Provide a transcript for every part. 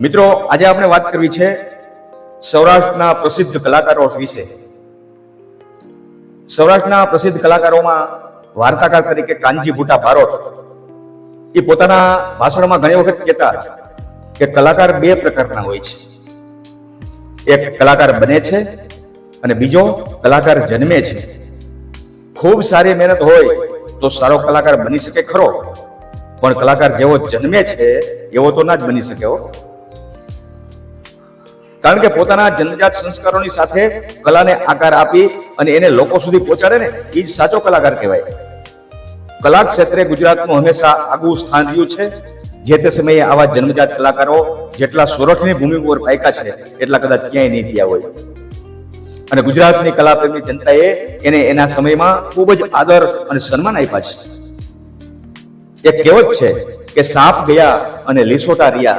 મિત્રો, આજે આપણે વાત કરવી છે સૌરાષ્ટ્રના પ્રસિદ્ધ કલાકારો વિશે. સૌરાષ્ટ્રના પ્રસિદ્ધ કલાકારોમાં વાર્તાકાર તરીકે કાનજી ભૂટા બારોટ, એ પોતાના ભાષણમાં ઘણી વખત કહેતા કે કલાકાર બે પ્રકારના હોય છે. એક કલાકાર બને છે અને બીજો કલાકાર જન્મે છે. ખૂબ સારી મહેનત હોય તો સારો કલાકાર બની શકે ખરો, પણ કલાકાર જેવો જન્મે છે, એવો તો ના જ બની શકે હો. કારણ કે પોતાના જન્મજાત સંસ્કારોની સાથે કલાને આકાર આપી અને એને લોકો સુધી પહોંચાડે ને એ જ સાચો કલાકાર કહેવાય. કલા ક્ષેત્રે ગુજરાતનું હંમેશા આગવું સ્થાન રહ્યું છે. જે તે સમયે આવા જન્મજાત કલાકારો જેટલા સોરઠની ભૂમિ ઉપર પાયકા છે, એટલા કદાચ ક્યાંય નહીં થયા હોય. અને ગુજરાતની કલાપ્રેમી જનતાએ એને એના સમયમાં ખૂબ જ આદર અને સન્માન આપ્યા છે. એક કહેવત છે કે સાપ ગયા અને લીસોટા રહ્યા.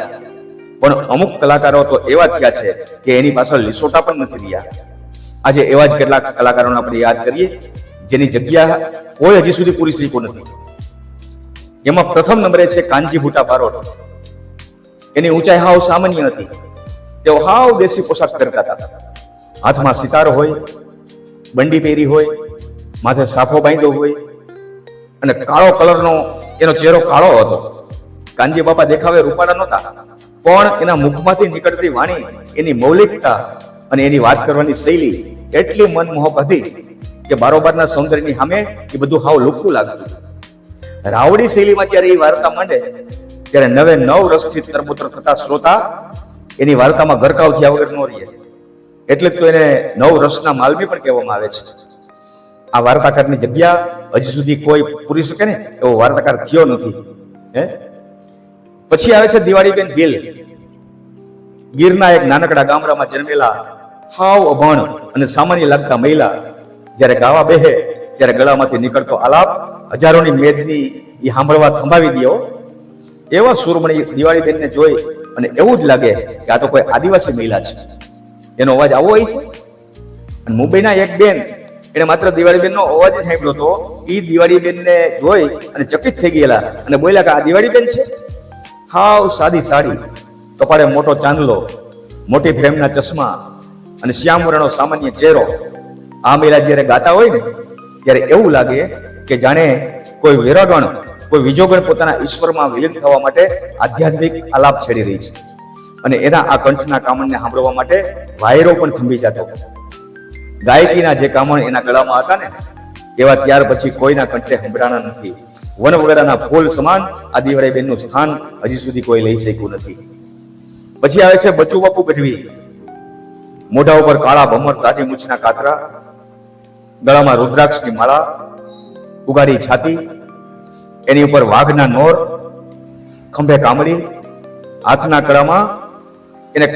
પણ અમુક કલાકારો તો એવા થયા છે કે એની પાછળ લીસોટા પણ નથી રહ્યા. આજે એવા જ કેટલાક કલાકારોને આપણે યાદ કરીએ, જેની જગ્યા કોઈ હજી સુધી પૂરી શીખ્યું નથી. એમાં પ્રથમ નંબરે છે કાનજી ભૂટા બારોટ એની ઊંચાઈ હાવ સામાન્ય હતી. તેઓ હાવ દેશી પોશાક પહેરતા હતા. હાથમાં સિતારો હોય, બંડી પહેરી હોય, માથે સાફો બાંધ્યો હોય અને કાળો કલરનો એનો ચહેરો કાળો હતો. કાનજી બાપા દેખાવે રૂપાળા નહોતા. પણ એના મુખમાંથી નીકળતી વાણી, એની મૌલિકતા અને એની વાત કરવાની શૈલી એટલી મનમોહક હતી કે બારોબારના સૌંદર્યની સામે એ બધું હાવ લુખું લાગતું. રાવડી શૈલીમાં જ્યારે એ વાર્તા માંડે, ત્યારે નવે નવ રસથી તરબોતર થતા શ્રોતા એની વાર્તામાં ગરકાવ થયા વગર નો રહીએ. એટલે તો એને નવ રસના માલવી પણ કહેવામાં આવે છે. આ વાર્તાકારની જગ્યા હજી સુધી કોઈ પૂરી શકે ને એવો વાર્તાકાર થયો નથી. હે? પછી આવે છે દિવાળીબેન ગિલ. ગીરના એક નાનકડા ગામડામાં જન્મેલા હાવ અભણ અને સામાન્ય લાગતા મહિલા. જ્યારે ગાવા બેહે, ત્યારે ગળામાંથી નીકળતો આલાપ હજારોની મેદની એ સાંભળવા થંભાવી દો એવા સુરમણી દિવાળીબેનને જોઈ અને એવું જ લાગે કે આ તો કોઈ આદિવાસી મહિલા છે. એનો અવાજ આવો હોય છે? અને મુંબઈના એક બેન એને માત્ર દિવાળીબેનનો અવાજ જ સાંભળ્યો હતો એ દિવાળીબેનને જોઈ અને ચકિત થઈ ગયેલા અને બોલ્યા કે આ દિવાળીબેન છે? હાવ સાદી સાડી, કપાળે મોટો ચાંદલો, મોટી ફ્રેમના ચશ્મા અને શ્યામ વર્ણનો સામાન્ય ચહેરો. આ મેળા જ્યારે ગાતા હોય ને, ત્યારે એવું લાગે કે જાણે કોઈ વેરાગણ, કોઈ વિજોગણ પોતાના ઈશ્વરમાં વિલીન થવા માટે આધ્યાત્મિક આલાપ છેડી રહી છે. અને એના આ કંઠના કામણને સાંભળવા માટે વાયરો પણ થંભી જતો. ગાયકીના જે કામણ એના ગળામાં હતા ને, એવા ત્યાર પછી કોઈના કંઠે સંભળાણા નથી. વન વગેરેના ફૂલ સમાન આ દિવાળીબેનનું સ્થાન હજી સુધી કોઈ લઈ શક્યું નથી. પછી આવે છે બચુ બાપુ ગઢવી મોઢા ઉપર કાળા ભમર, દાઢી મૂછના કાતરા, ગળામાં રુદ્રાક્ષની માળા, ઉગાડી છાતી, એની ઉપર વાઘના નોર, ખંભે કામળી, હાથના કળામાં, એને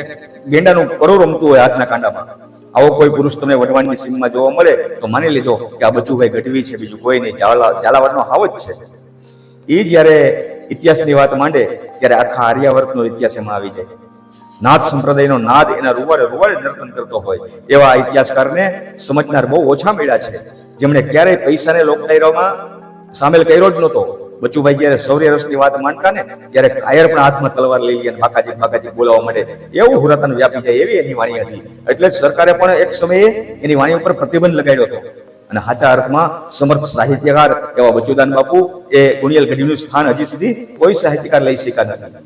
ગેંડાનું કરો રમતું હોય હાથના કાંડામાં. આવો કોઈ પુરુષ તમને વઢવાણની સીમમાં જોવા મળે, તો માની લીધો કે આ બચુભાઈ ગઢવી છે, બીજું કોઈ નહીં. ઝાલા, ઝાલાવાડનો હાવ જ છે. એ જ્યારે ઇતિહાસની વાત માંડે, ત્યારે આખા આર્યાવર્તનો ઇતિહાસ એમાં આવી જાય. નાદ સંપ્રદાયનો નાદ એના રૂવાડે રૂવાડે નર્તન કરતો હોય. એવા ઇતિહાસકારને સમજનાર બહુ ઓછા મળ્યા છે. જેમણે ક્યારેય પૈસાને લોકડાયરામાં સામેલ કર્યો જ નહોતો. બચુભાઈ જયારે શૌર્ય રસની વાત માનતા ને, ત્યારે કાયર પણ હાથમાં તલવાર લઈ લે અને બાકાજી બાકાજી બોલાવવા માંડે. એવું હુરાતન વ્યાપી જાય એવી એની વાણી હતી. એટલે જ સરકારે પણ એક સમયે એની વાણી ઉપર પ્રતિબંધ લગાડ્યો હતો. અને સાચા અર્થમાં સમર્થ સાહિત્યકાર એવા બચુદાન બાપુ એ ગુણિયલ ગઢીનું સ્થાન હજી સુધી કોઈ સાહિત્યકાર લઈ શક્યા નથી.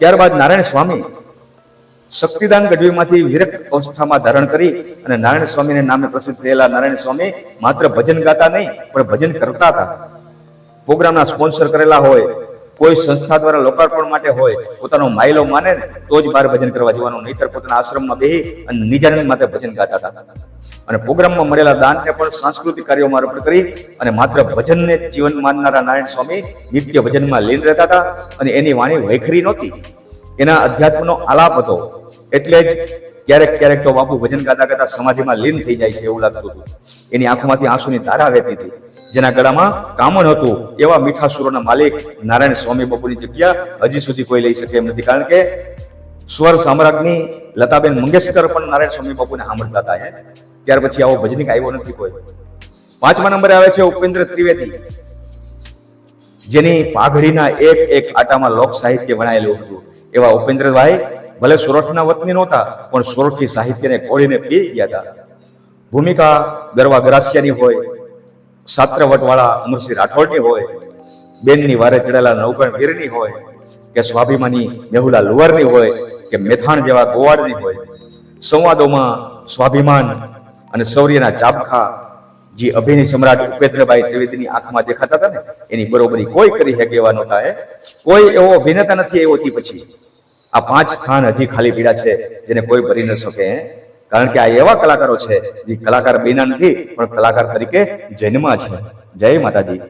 ત્યારબાદ નારાયણ સ્વામી શક્તિદાન ગઢવીમાંથી વિરક્ત અવસ્થામાં ધારણ કરી અને નારાયણ સ્વામીને નામે પ્રસિદ્ધ થયેલા નારાયણ સ્વામી માત્ર ભજન ગાતા નહીં, પણ ભજન કરતા હતા. પ્રોગ્રામના સ્પોન્સર કરેલા હોય, કોઈ સંસ્થા દ્વારા લોકાર્પણ માટે હોય, પોતાનો માઇલો માને તો જ બહાર ભજન કરવા જવાનું, નહીતર પોતાના આશ્રમમાં બેહી અને નિજાનંદ માટે ભજન ગાતા હતા. અને પ્રોગ્રામમાં મળેલા દાનને પણ સાંસ્કૃતિક કાર્યોમાં અર્પણ કરી અને માત્ર ભજનને જીવન માનનારા નારાયણ સ્વામી નિત્ય ભજનમાં લીન રહેતા હતા અને એની વાણી વૈખરી નહોતી. એના અધ્યાત્મનો આલાપ હતો. એટલે જ ક્યારેક ક્યારેક તો બાપુ ભજન ગાતા ગાતા સમાધિમાં લીન થઈ જાય છે એવું લાગતું હતું. એની આંખોમાંથી આંસુની ધારા વહેતી હતી. જેના ગળામાં કામણ હતું એવા મીઠા સુરોના માલિક નારાયણ સ્વામી બાપુની જગ્યા હજી સુધી કોઈ લઈ શકે એમ નથી. કારણ કે સ્વર સામ્રાજ્ઞી લતાબેન મંગેશકર પણ નારાયણ સ્વામી બાપુને સાંભળતા હતા ત્યાર પછી આવો ભજનિક આવ્યો નથી કોઈ. પાંચમા નંબરે આવે છે ઉપેન્દ્ર ત્રિવેદી, જેની પાઘડીના એક એક આટામાં લોક સાહિત્ય વણાયેલું હતું. એવા ઉપેન્દ્રભાઈ ભલે સુરતના વતની નહોતા, પણ સુરતથી સાહિત્યને કોળીને પી ગયા હતા. ભૂમિકા ગરવા ગરાસિયાની હોય, સાત્રવટવાળા અમરસિંહ રાઠોડની હોય, બેનની વારે ચડેલા નવકણ વીરની હોય, કે સ્વાભિમાની મેહુલા લુવરની હોય, કે મેથાણ જેવા ગોવાડની હોય, સંવાદોમાં સ્વાભિમાન અને શૌર્યના ચાબખા જે અભિનય સમ્રાટ ઉપેન્દ્રભાઈ ત્રિવેદીની આંખમાં દેખાતા હતા ને, એની બરોબરી કોઈ કરી શકે એવા નહોતા એ કોઈ એવો અભિનેતા નથી એવો થી પછી. આ પાંચ સ્થાન હજી ખાલી પીડા છે, જેને કોઈ ભરી ન શકે કારણ કે આ એવા કલાકારો છે, જે કલાકાર બેના નથી, પણ કલાકાર તરીકે જન્મ છે. જય માતાજી.